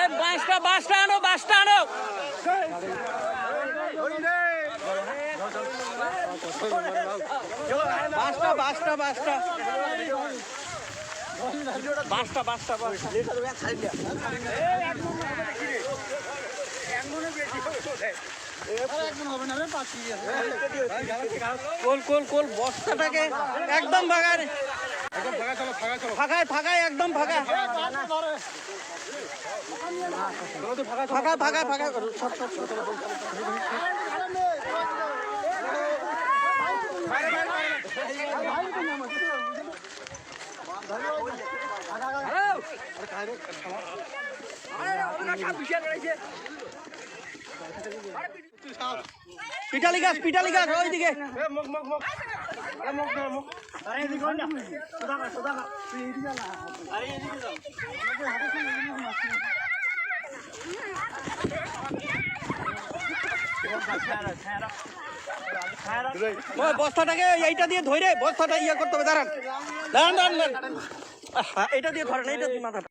এ বাঁশটা বাঁশটা আনো বাঁশটা আনো। বাঁশটা বাঁশটা বাঁশটা। বাঁশটা বাঁশটা বাঁশটা। কোল কোল কোল বস্তাটাকে একদম ফাঁকায় ফাঁকায় একদম ফাঁকা ফাঁকা ফাঁকা ফাঁকা পিটালি গাছ পিটালি গাছ ওইদিকে। ওই বস্তাটাকে এইটা দিয়ে ধরে, বস্তাটা ইয়ে করতে হবে, দাঁড়ান। দাঁড়ান দাঁড়ান এইটা দিয়ে ধরেন, এইটা দিয়ে মাথাটা।